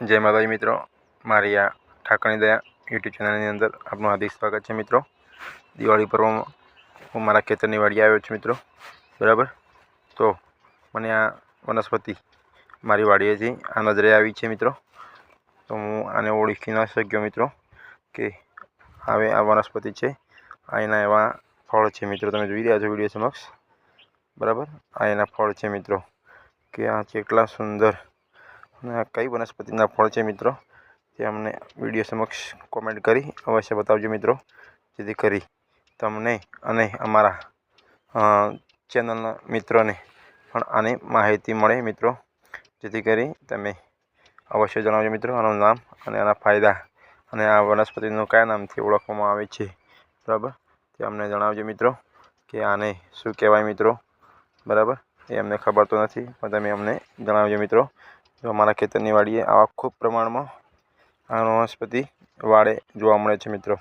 જય માતાજી મિત્રો. મારી આ ઠાકરની દયા યુટ્યુબ ચેનલની અંદર આપનું હાર્દિક સ્વાગત છે મિત્રો. દિવાળી પર્વમાં હું મારા ખેતરની વાડીએ આવ્યો છું મિત્રો. બરાબર? તો મને આ વનસ્પતિ મારી વાડીએથી આ નજરે આવી છે મિત્રો. તો હું આને ઓળખી ન શક્યો મિત્રો કે હવે આ વનસ્પતિ છે. આ એવા ફળ છે મિત્રો. તમે જોઈ રહ્યા છો વીડિયો સમક્ષ. બરાબર? આ એના ફળ છે મિત્રો. કે આ કેટલા સુંદર કઈ વનસ્પતિના ફળ છે મિત્રો, તે અમને વીડિયો સમક્ષ કોમેન્ટ કરી અવશ્ય બતાવજો મિત્રો, જેથી કરી તમને અને અમારા ચેનલના મિત્રોને પણ આની માહિતી મળે મિત્રો, જેથી કરી તમે અવશ્ય જણાવજો મિત્રો, આનું નામ અને આના ફાયદા અને આ વનસ્પતિનું કયા નામથી ઓળખવામાં આવે છે, બરાબર? તે અમને જણાવજો મિત્રો, કે આને શું કહેવાય મિત્રો, બરાબર? એ અમને ખબર તો નથી, પણ તમે અમને જણાવજો મિત્રો જો અમારા ખેતરની વાડીએ આવા ખૂબ પ્રમાણમાં આ વનસ્પતિ વાડે જોવા મળે છે મિત્રો.